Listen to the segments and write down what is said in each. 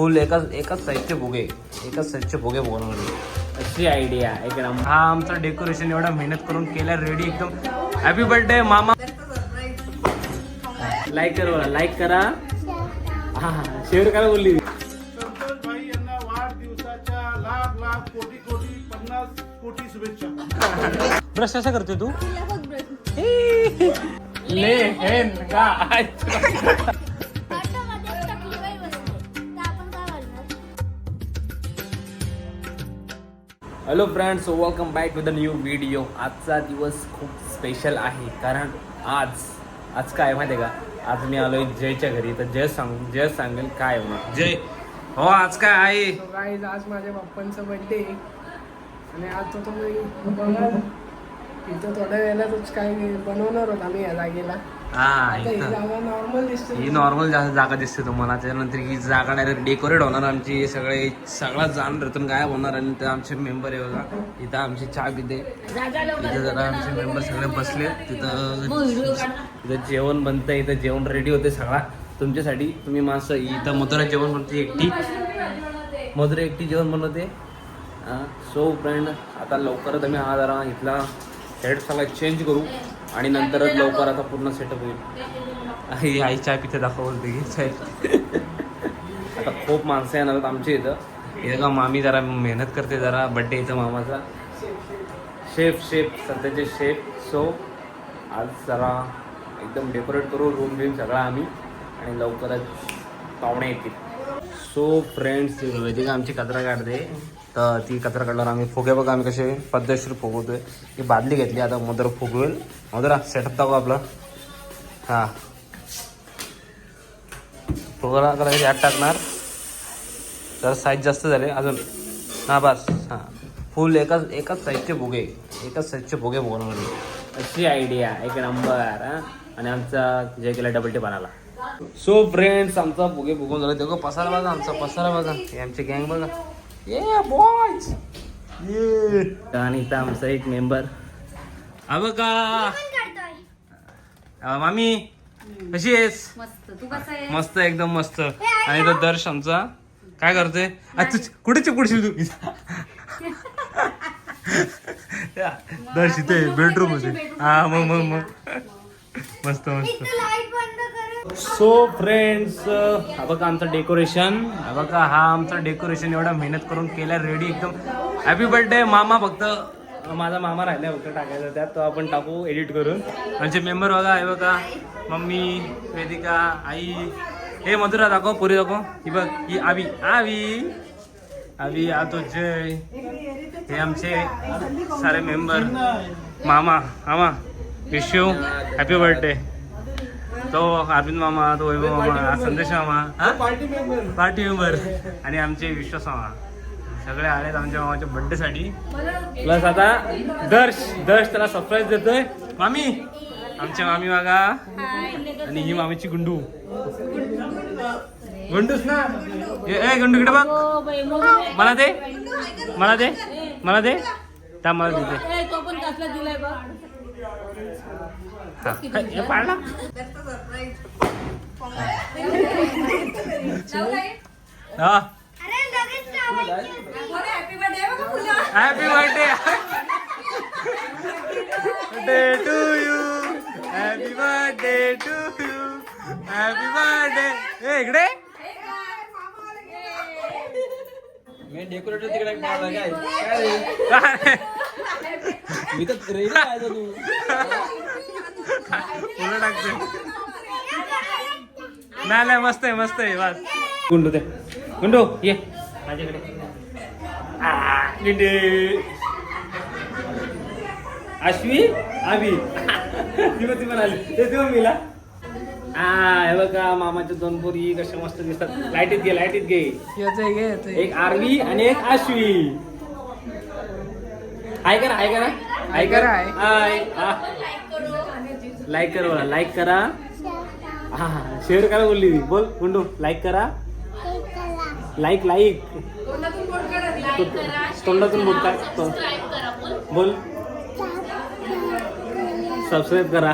फुल एकाच एकाच साईजचे भोगे एकाच साईजचे भोगे बनवले अशी आयडिया एकदम हा आमचा डेकोरेशन एवढा मेहनत करून केला रेडी एकदम. हॅपी बर्थडे मामा. लाईक करा बघा लाईक करा. हा हा शेअर करा बोलली. संतोष भाई यांना वाढदिवसाच्या लाख लाख कोटी कोटी पन्नास कोटी शुभेच्छा. ब्रश कसा करतोय तू? ले हेन का hello friends welcome back with the new video आजचा दिवस खूप स्पेशल आहे कारण आज आज काय माहिती आहे का? आज मी आलोय जयच्या घरी. तर जय सांग जय सांगेल काय होणार जय. हो आज काय आहे? आज माझ्या पप्पांचा बर्थडे आणि आज तो तुम्ही बघाल इथं थोड्या वेळातच काय बनवणार होत आम्ही या जागेला. हा ही नॉर्मल दिसते. ही नॉर्मल जास्त जागा दिसते तुम्हाला. त्यानंतर ही जागा डायरेक्ट डेकोरेट होणार आमची. सगळे सगळा जाण रतन गायब होणार आणि ते आमचे मेंबर आहे बघा. इथं आमची चहा पिते इथं जरा आमचे मेंबर सगळे बसले. तिथं इथं जेवण बनतं इथं जेवण रेडी होते सगळा. तुमच्यासाठी तुम्ही माणसं इथं मधुरा जेवण बनते एकटी. मधुरा एकटी जेवण बनवते. सो फ्रेंड आता लवकरच आम्ही हा जरा इथला सगळा चेंज करू. आणि नंतरच लवकर आता पूर्ण सेटअप होईल. आई आई चाय पिथे दाखवत बोलते चाय आता खूप माणसं येणार आहेत आमच्या इथं. इथं का मामी जरा मेहनत करते जरा बड्डे इथं मामाचा. शेफ शेफ सध्याचे शेफ सो आज जरा एकदम डेकोरेट करू रूम बीम सगळा आम्ही. आणि लवकरच पाहुणे येतील. सो फ्रेंड्स वेदिका आमची कचरा काढते तर ती कचरा काढल्यावर आम्ही फुगे बघा आम्ही कसे पद्धतशीर फुगवतोय. ही बादली घेतली आता मदर फुगवेल. मदरा सेटअप दाखव आपला. हां. फुगाला करा आत टाकणार. तर साईज जास्त झाले अजून. हां बस. हां. फुल एकाच एकाच साईजचे भुगे एकाच साईजचे भुगे बनवले अशी आयडिया एक नंबर हां. आणि आमचा जे केला डबल टी बनाला सो फ्रेंड्स आमचा भुगे भुगून झाला. तेव्हा पसारा बघा आमचा पसारा बघा. हे आमचे गँग बघा. ये बॉयज ये. आणि इथं आमचा एक मेंबर हा बघा. पण काढतोय अं, मामी कशी आहेस? मस्त. तू कसा आहे मस्त एकदम मस्त. आणि तो दर्श आमचा. काय करतोय? कुठे चिपडशील तू? दर्श इथे बेडरूम होते हा मग मग मग. मस्त मस्त. लाइट बंद करू सो फ्रेंड्स uh, हा बघा आमचं डेकोरेशन हा बघा हा आमचं डेकोरेशन एवढा मेहनत करून केला रेडी एकदम. हॅपी बर्थडे मामा. फक्त माझा मामा राहिला फक्त टाकायचा त्यात तो आपण टाकू एडिट करून. आमचे मेंबर बघा हे बघा. मम्मी वेदिका आई. हे मधुरा दाखव पुरी दाखव. ही बघ ही आवी. आवी. आवी आतो जय. हे आमचे सारे मेंबर मामा मामा विश यू हॅपी बर्थडे तो अरविंद मामा तो वैभव मामा संदेश मामा हा? Party member. आणि आमचे विश्वास मामा. सगळे आलेत आमच्या मामाच्या बर्थडे साठी. प्लस आता दर्श. दर्श त्याला सरप्राईज देतोय. मामी आमच्या मामी बघा. आणि ही मामीची गुंडू. गुंडूस ना? ए ए, गुंडू इकडे बघ. मला दे. मला दे. मला दे. त्या मला देते. हा. हे हा. Happy birthday to you happy birthday to you happy birthday ए इकडे? मी डेकोरेटर तिकडे काय? मी तर तू फुलं टाकते नाही नाही मस्त आहे मस्त आहे बस गुंडू दे. गुंडू ये. माझ्याकडे. आ, गुंडे. अश्वी? आवी पण ती पण आली ते देऊ मीला. हा हे बघा मामाच्या दोन पोरी कशा मस्त दिसतात. लाईटीत घे लाईटीत घे. येतोय गे येतोय. एक आरवी आणि एक आश्वी हाय करा हाय करा. हाय. हाय लाईक करा लाईक करा. हा हा शेअर करा बोलली ती. बोल गुंडू लाईक करा. लाईक लाईक तोंडातून बोट काय बोल. सबस्क्राईब करा.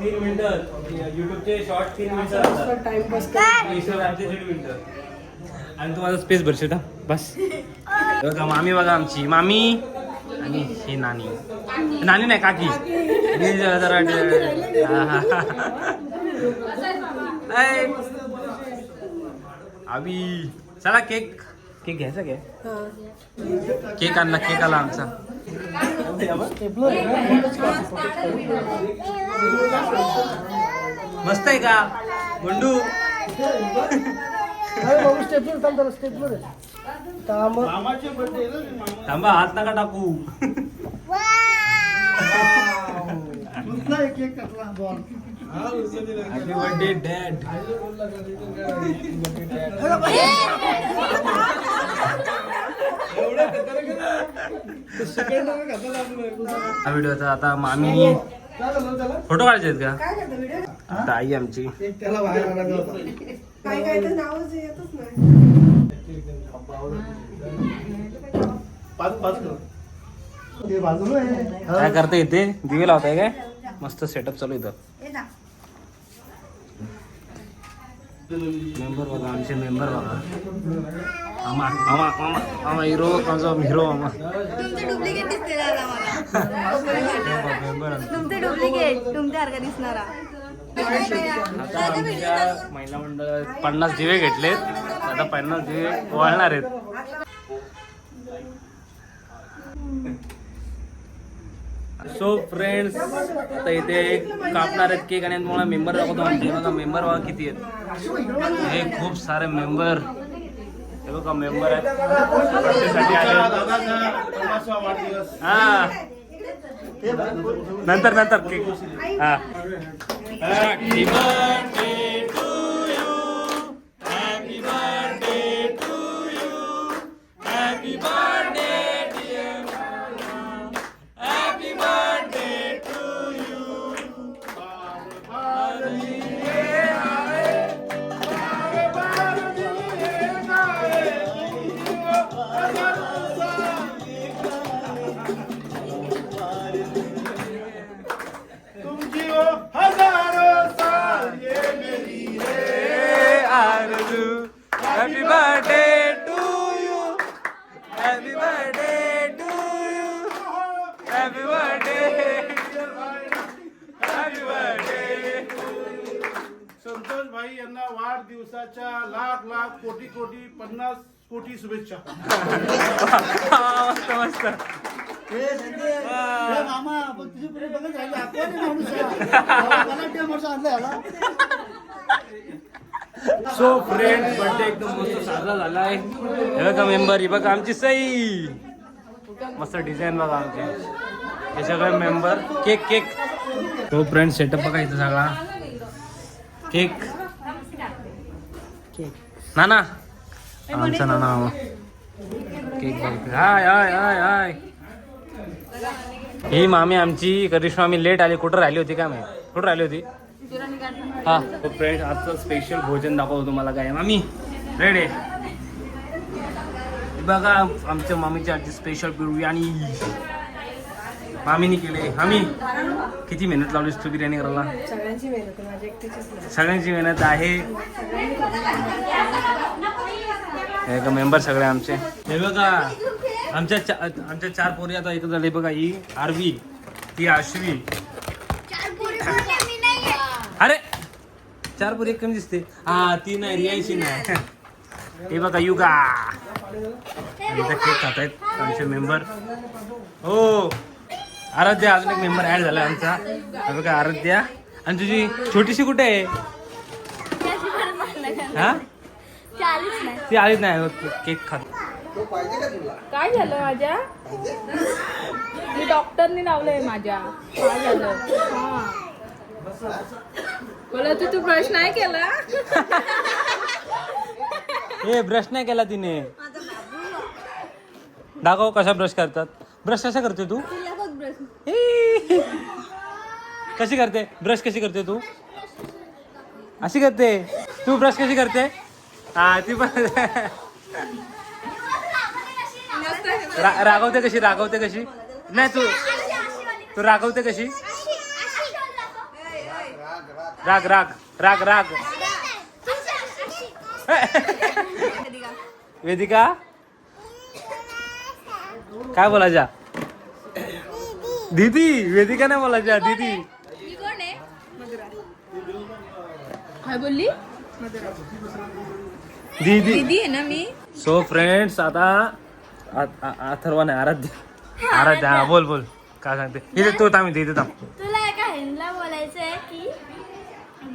तीन मिनिटं. युट्यूबचे शॉर्ट तीन मिनिटं राहतात. टाइमपास इंस्टाग्रामचे दीड मिनिटं. आणि तू माझा स्पेस भरशील का? बस. बघा मामी बघा आमची. मामी. आणि ही नानी नानी नाही काकी. ही जरा. अभि चला केक. केक घ्यायचा काय? केक आणला केक आला आमचा. मस्त आहे का? गुंडू. स्टेपलर स्टेपलर थांब मामाचे बर्थडे ना ते मामा. थांबा हात नका टाकू. कुठला एक एक कसला बॉल. हॅपी बर्थडे डॅड हा व्हिडिओचा आता मामी फोटो काढायचे आहेत का? आता आई आमची. त्याला बाहेर आणायचं होता. काय काय तर नावच येतच नाही. पाच पाच कर ते बाजूला. आहे काय करता येते दिवे लावताय काय? मस्त सेटअप चालू इथं. मेंबर बघा आमचे मेंबर बघा. आमा आमा आमा आमा हिरो आमचा हिरो आमा तुमचे डुप्लिकेट दिसते दादा मला मेंबर तुमचे डुप्लिकेट तुमच्यासारखा दिसणारा. आता आमच्या महिला मंडळात पन्नास दिवे घेतलेत. आता पन्नास दिवे वळणार आहेत. सो फ्रेंड्स आता इथे कापणार आहेत केक आणि मला मेंबर दाखवतो मेंबर बघा किती आहेत. हे खूप सारे मेंबर हे बघा मेंबर आहेत. हा. नंतर नंतर केक हा. Arzu. Happy birthday to you. Happy birthday to you. Happy birthday. Happy birthday. Santosh भाई यांना वाढदिवसाच्या लाख लाख कोटी कोटी पन्नास कोटी शुभेच्छा मस्त मस्त मामा तुझी पुढे बघत राहिले माणूस सो फ्रेंड बर्थडे एकदम मस्त साजरा झालाय. हे बघा मेंबर ही बघा आमची सई. मस्त डिझाईन बघा आमची. हे सगळे मेंबर केक केक तो फ्रेंड सेटअप बघा इथं सगळा. केक नाना. आमचा नाना मामा. केक हाय हाय हाय हाय. ही मामी आमची करिश्मा मी लेट आली. कुठं राहिली होती का मी कुठं राहिली होती? हा. तो फ्रेंड आजचं स्पेशल भोजन दाखवतो तुम्हाला काय. मामी रेड आहे बघा आमच्या मामीची आजची स्पेशल बिर्याणी. मामीने केले. आम्ही किती मेहनत लावलीस तू बिर्याणी करायला? सगळ्यांची मेहनत आहे, माझी एकटीचीच नाही सगळ्यांची मेहनत आहे. हे का मेंबर सगळे आमचे. हे बघा आमच्या आमच्या चार पोरी आता एकच झाले बघा ही आरवी ती आश्वी चार पोरी बोलले मी नाही अरे चार पोरी एक कमी दिसते. हा ती नाही रियांशी नाही. हे बघा युगा. केक खात आहेत आमचे मेंबर हो. आराध्या अजून एक मेंबर ऍड झाला आमचा. हा बघा आराध्या. आणि तुझी छोटीशी कुठे आहे? हा? ती आलीच नाही केक खात. काय झालं माझ्या? मी डॉक्टरनी लावलंय माझ्या. काय झालं? हा. बोला तू तू ब्रश नाही केला? ए ब्रश नाही केला तिने. दाखव कशा ब्रश करतात. ब्रश कशा करते तू? कशी करते? ब्रश कशी करते तू? अशी करते. तू ब्रश कशी करते? हा ती पण रागवते कशी रागवते कशी? नाही तू तू रागवते कशी? राग राग राग राग वेदिका काय बोलायच्या दीदी वेदिका नाही बोलायच्या दीदी मी कोण आहे काय बोलली दीदी दीदी आहे ना मी सो फ्रेंड्स आता आ- आ- अथर्व नाही आराध्य आराध्य हा बोल बोल काय सांगते इथे तो थांब इथे थांब तुला एका हिंदला बोलायचंय की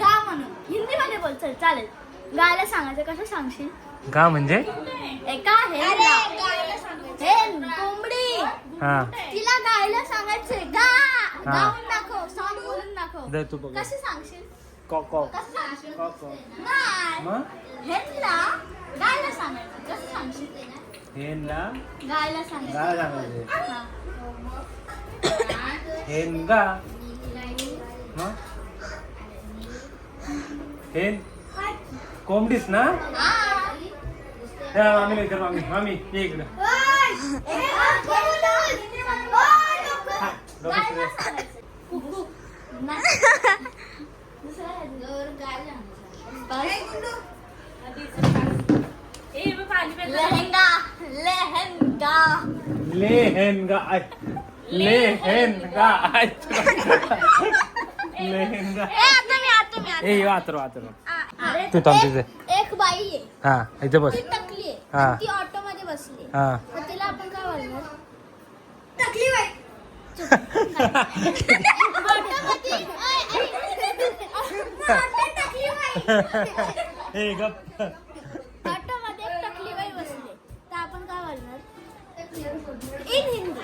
गा म्हणून. हिंदीमध्ये बोल चल चालेल. गायला सांगायचं कसं सांगशील? का म्हणजे? एका हेनला हेन कोंबडी. हा. तिला गायला सांगायचंय गा. हा. गाऊन दाखव सॉन्ग बोलून दाखव. दे तू बघ. कसं सांगशील? कॉ कॉ. कसं सांगशील? कॉ कॉ. गाय मग? हेनला गायला सांगायचं. कसं सांगशील हेनला गायला सांगायचं. हा. गा मग? हेन कोंबडीस ना? हा. मामी नाही तर मामी. मामी ये इकडे. हा. लेहेंगा. लेहेंगा ले हेन गा आय. ए यो आतर आतर आता अरे तू थांब एक- तिथे. एक बाई आहे. हा इथे बस. ती टकली आहे. हा. आणि ती ऑटो मध्ये बसली आहे. हा. मग तिला आपण काय बोलणार? टकली बाई. ऑटोमध्ये ओय, ओय. ऑटो टकली बाई ए गप. ऑटोमध्ये एक टकली बाई बसली तर आपण काय बोलणार? इन हिंदी.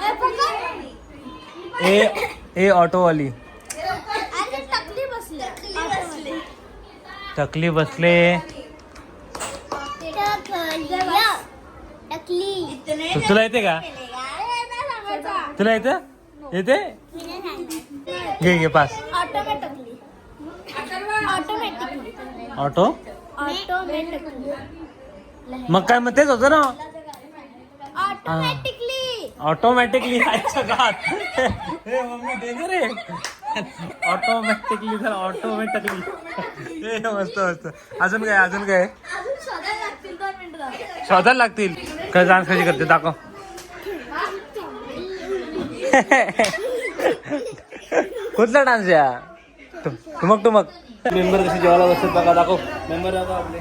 ए, पकड. ए ए ऑटो वाली। टकली बसली। तुला येते का? तुला येतं? येते? घे घे पास. ऑटो? मग काय मग तेच होतं ना? ऑटोमॅटिकली जायचं का गात हे मम्मी डेंजर आहे. ऑटोमॅटिकली तर ऑटोमॅटिकली हे मस्त मस्त. अजून काय अजून काय? शोधायला लागतील. काय डान्स कशी करते दाखव. कुठला डान्स या टुमक टुमक मेंबर कशी जेवायला बसतात बघा दाखव. मेंबर दाखव आपले.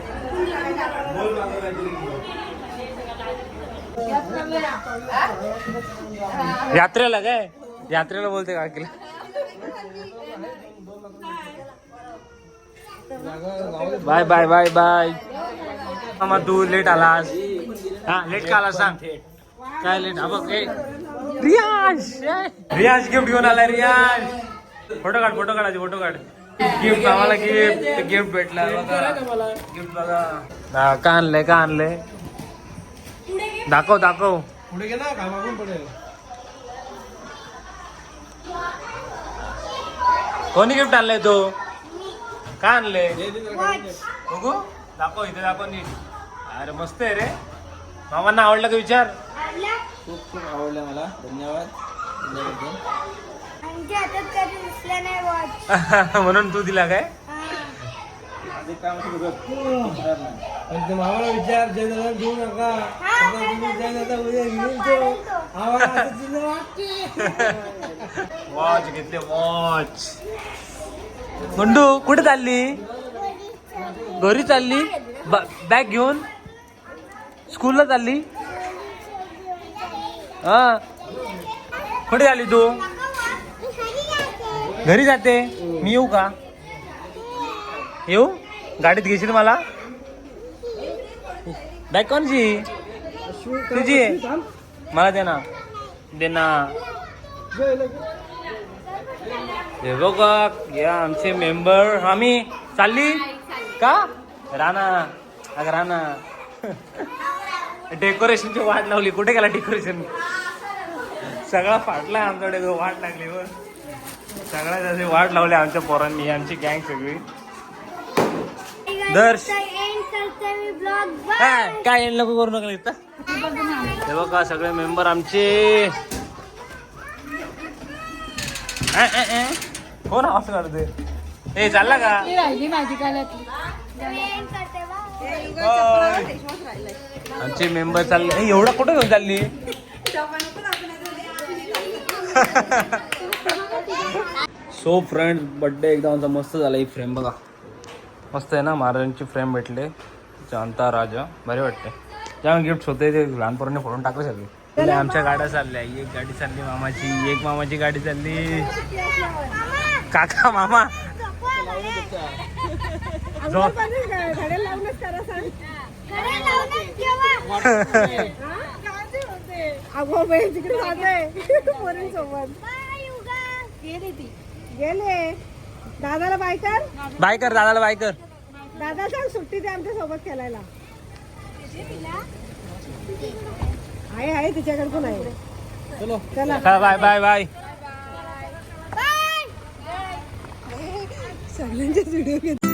यात्रेला काय? यात्रेला बोलते का केलं बाय बाय बाय बाय. मग तू लेट आलास. हा लेट का आलास सांग. काय लेट हा बघ रियाज! रियाज गिफ्ट घेऊन आला रियाज. फोटो काढ फोटो काढायचे फोटो काढ. गिफ्ट आम्हाला गिफ्ट गिफ्ट भेटला बघा. गिफ्ट बघा. का आणलंय का आणलंय? दाखव दाखव. पुढे गेला का मागून पडेल कोणी गिफ्ट आणलंय तो? का आणलंय? बघू. दाखव इथे दाखव नीट. अरे मस्त आहे रे. मामांना आवडलं का विचार? खूप खूप आवडलं मला. धन्यवाद. म्हणून तू दिला काय? काम पण ते मामाला विचार जय दादा घेऊ नका. आता तुम्ही जय दादा उद्या घेऊन तो. आम्हाला असं चिन्ह वाटते. वॉच घेतले वॉच. गुंडू कुठे चालली? घरी चालली? बॅग घेऊन? स्कूलला चालली? हा. कुठे चालली तू? घरी जाते. मी येऊ का? येऊ? गाडीत घेशील मला? बॅग कोणची? तुझी? मला दे ना. दे ना. हे बघ या आमचे मेंबर. आम्ही चालली? का? राणा. अगं राणा. डेकोरेशनची वाट लावली. कुठे गेला डेकोरेशन? सगळा फाटला आमच्याकडे. वाट लागली वर सगळ्या जसे वाट लावली आमच्या पोरांनी. आमची गँग सगळी. दर्श एंड करते मी ब्लॉग हा, काय येईल नको करू नका इथं. हे बघा सगळे मेंबर आमचे. ए, ए, ए. कोण आवाज काढते ए चालला का? राहिली माझी. आमचे मेंबर चालले. ए, एवढा कुठे घेऊन चालली? सो फ्रेंड बड्डे एकदा आमचा मस्त झाला ही फ्रेम बघा. मस्त आहे ना महाराजांची फ्रेम भेटले. शांता राजा भारी वाटते. ज्या गिफ्ट होते ते लहानपणाने फोडून टाकले सगळे. आमच्या गाड्या चालल्या. एक गाडी चालली मामाची एक मामाची गाडी चालली. काका मामा. गेले. दादाला बाय कर. बाय कर दादाला बाय कर. दादा सांग सुट्टी दे आमच्यासोबत खेळायला. आहे आहे तिच्याकडे पण आहे. चला. Bye bye bye. सगळ्यांचे व्हिडिओ घेत